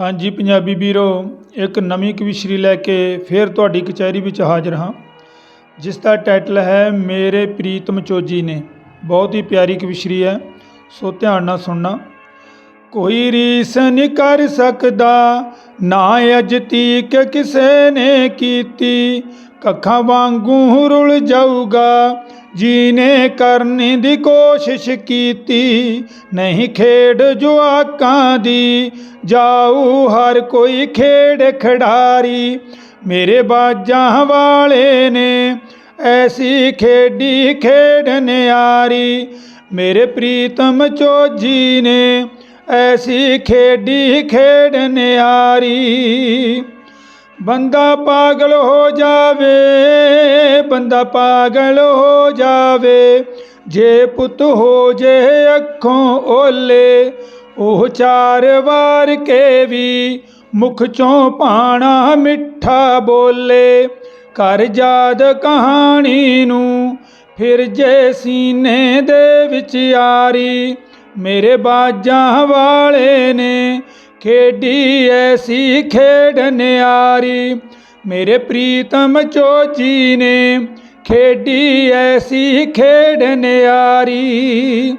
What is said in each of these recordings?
ਹਾਂਜੀ ਪੰਜਾਬੀ ਵੀਰੋ, ਇੱਕ ਨਵੀਂ ਕਵਿਸ਼ਰੀ ਲੈ ਕੇ ਫਿਰ ਤੁਹਾਡੀ ਕਚਹਿਰੀ ਵਿੱਚ ਹਾਜ਼ਰ ਹਾਂ। ਜਿਸ ਦਾ ਟਾਈਟਲ ਹੈ, ਮੇਰੇ ਪ੍ਰੀਤਮ ਚੋਜੀ ਨੇ। ਬਹੁਤ ਹੀ ਪਿਆਰੀ ਕਵਿਸ਼ਰੀ ਹੈ, ਸੋ ਧਿਆਨ ਨਾਲ ਸੁਣਨਾ। ਕੋਈ ਰੀਸ ਨਹੀਂ ਕਰ ਸਕਦਾ, ਨਾ ਅਜ ਤੀਕ ਕਿਸੇ ਨੇ ਕੀਤੀ। ਕੱਖਾਂ ਵਾਂਗੂ ਰੁਲ ਜਾਊਗਾ। ਜੀ ਨੇ ਕਰਨ ਦੀ ਕੋਸ਼ਿਸ਼ ਕੀਤੀ, ਨਹੀਂ ਖੇਡ ਜੁਆਕਾਂ ਦੀ। ਜਾਊ ਹਰ ਕੋਈ ਖੇਡ ਖਿਡਾਰੀ, ਮੇਰੇ ਬਾਜਾਂ ਵਾਲੇ ਨੇ। ਐਸੀ ਖੇਡੀ ਖੇਡ ਨਿਆਰੀ, ਮੇਰੇ ਪ੍ਰੀਤਮ ਚੋਜੀ ਨੇ। ਐਸੀ ਖੇਡੀ ਖੇਡ ਆਰੀ ਬੰਦਾ ਪਾਗਲ ਹੋ ਬੰਦਾ ਪਾਗਲ ਹੋ ਜਾਵੇ, ਜੇ ਪੁੱਤ ਹੋ ਜੇ ਅੱਖੋਂ ਓਲੇ, ਉਹ ਚਾਰ ਵਾਰ ਕੇ ਵੀ ਮੁਖ ਚੋਂ ਪਾਣਾ ਮਿੱਠਾ ਬੋਲੇ। ਕਰ ਯਾਦ ਕਹਾਣੀ ਨੂੰ ਫਿਰ ਜੇ ਸੀਨੇ ਦੇ ਵਿੱਚ ਯਾਰੀ ਮੇਰੇ ਬਾਜਾਂ ਵਾਲੇ ਨੇ ਖੇਡੀ ਐਸੀ ਖੇਡ ਨਿਆਰੀ। ਮੇਰੇ ਪ੍ਰੀਤਮ ਚੋਜੀ ਨੇ ਖੇਡੀ ਐਸੀ ਖੇਡ ਨਿਆਰੀ।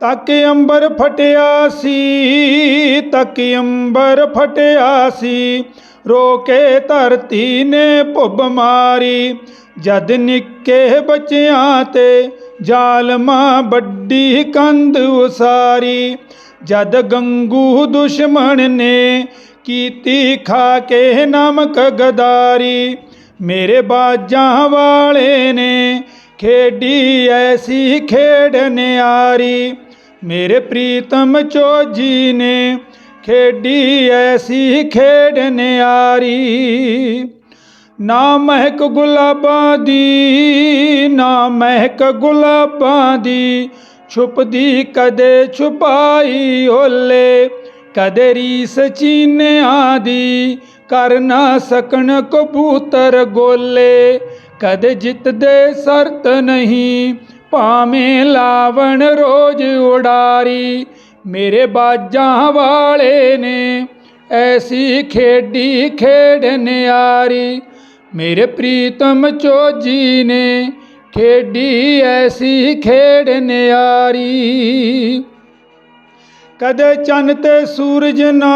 ਤੱਕ ਅੰਬਰ ਫਟਿਆ ਸੀ, ਤੱਕ ਅੰਬਰ ਫਟਿਆ ਸੀ, ਰੋਕੇ ਧਰਤੀ ਨੇ ਭੁੱਬ ਮਾਰੀ। ਜਦ ਨਿੱਕੇ ਬੱਚਿਆਂ ਤੇ ਜ਼ਾਲਮਾਂ ਵੱਡੀ ਕੰਧ ਉਸਾਰੀ, ਜਦ ਗੰਗੂ ਦੁਸ਼ਮਣ ਨੇ ਕੀਤੀ ਖਾ ਕੇ ਨਮਕ ਗਦਾਰੀ। ਮੇਰੇ ਬਾਜਾਂ ਵਾਲੇ ਨੇ ਖੇਡੀ, ਐਸੀ ਖੇਡ ਨਿਆਰੀ। ਮੇਰੇ ਪ੍ਰੀਤਮ ਚੋਜੀ ਨੇ ਖੇਡੀ, ਐਸੀ ਖੇਡ ਨਿਆਰੀ। ਨਾ ਮਹਿਕ ਗੁਲਾਬਾਂ ਦੀ, ਨਾ ਮਹਿਕ ਗੁਲਾਬਾਂ ਦੀ, ਛੁਪਦੀ ਕਦੇ ਛੁਪਾਈ ਓਲੇ ਕਦੇ ਰੀਸ ਚੀਨਿਆਂ ਦੀ, ਕਰ ਨਾ ਸਕਣ ਕਬੂਤਰ ਗੋਲੇ। ਕਦੇ ਜਿੱਤਦੇ ਸਰਤ ਨਹੀਂ, ਭਾਵੇਂ ਲਾਵਣ ਰੋਜ਼ ਉਡਾਰੀ। ਮੇਰੇ ਬਾਜਾਂ ਵਾਲੇ ਨੇ ਐਸੀ ਖੇਡੀ ਖੇਡ ਨਿਆਰੀ। ਮੇਰੇ ਪ੍ਰੀਤਮ ਚੋਜੀ ਨੇ ਖੇਡੀ ਐਸੀ ਖੇਡ ਨਿਆਰੀ। ਕਦੇ ਚੰਨ ਤੇ ਸੂਰਜ ਨਾ,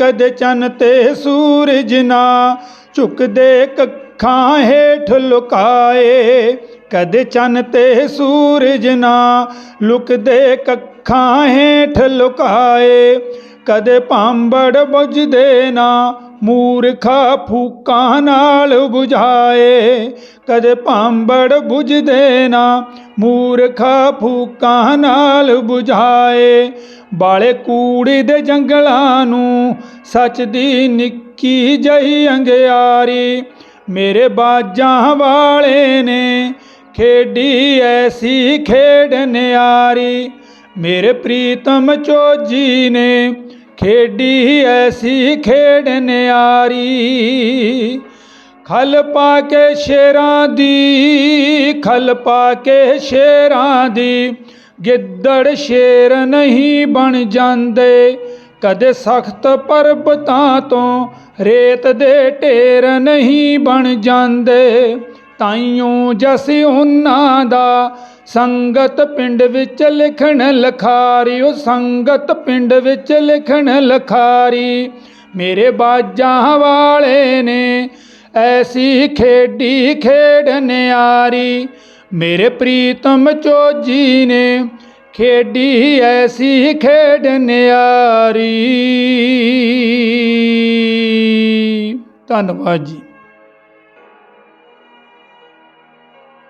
ਕਦੇ ਚੰਨ ਤੇ ਸੂਰਜ ਨਾ। ਝੁਕਦੇ ਕੱਖਾਂ ਹੇਠ ਲੁਕਾਏ, ਕਦੇ ਚੰਨ ਤੇ ਸੂਰਜ ਨਾ। ਲੁਕਦੇ ਕੱਖਾਂ ਹੇਠ ਲੁਕਾਏ, ਕਦੇ ਭਾਂਬੜ ਬੁਝਦੇ ਨਾ। ਮੂਰਖਾ ਫੂਕਾਂ ਨਾਲ 부ਝਾਏ ਕਦੇ ਭਾਂਬੜ ਬੁਝਦੇ ਨਾ। ਮੂਰਖਾ ਫੂਕਾਂ ਨਾਲ 부ਝਾਏ ਬਾਲੇ ਕੂੜੀ ਦੇ ਜੰਗਲਾਂ ਨੂੰ ਸੱਚ ਦੀ ਨਿੱਕੀ ਜਹੀ ਅੰਗਿਆਰੀ। ਮੇਰੇ ਬਾਜਾਂ ਵਾਲੇ ਨੇ ਖੇਡੀ ਐਸੀ ਖੇਡ ਨਿਆਰੀ। ਮੇਰੇ ਪ੍ਰੀਤਮ ਚੋਜੀ ਨੇ ਖੇਡੀ ਐਸੀ ਖੇਡ ਨਿਆਰੀ। ਖਲ ਪਾ ਕੇ ਸ਼ੇਰਾਂ ਦੀ, ਖਲ ਪਾ ਕੇ ਸ਼ੇਰਾਂ ਦੀ। ਗਿੱਦੜ ਸ਼ੇਰ ਨਹੀਂ ਬਣ ਜਾਂਦੇ, ਕਦੇ ਸਖਤ ਪਰਬਤਾਂ ਤੋਂ ਰੇਤ ਦੇ ਢੇਰ ਨਹੀਂ ਬਣ ਜਾਂਦੇ। ਤਾਈਓ ਜਸ ਉਹਨਾਂ ਦਾ ਸੰਗਤ ਪਿੰਡ ਵਿੱਚ ਲਿਖਣ ਲਖਾਰੀ, ਉਹ ਸੰਗਤ ਪਿੰਡ ਵਿੱਚ ਲਿਖਣ ਲਖਾਰੀ। ਮੇਰੇ ਬਾਜਾਂ ਵਾਲੇ ਨੇ ਐਸੀ ਖੇਡੀ ਖੇਡ ਨਿਆਰੀ ਮੇਰੇ ਪ੍ਰੀਤਮ ਚੋਜੀ ਨੇ ਖੇਡੀ ਐਸੀ ਖੇਡ ਨਿਆਰੀ। ਧੰਨਵਾਦ ਜੀ।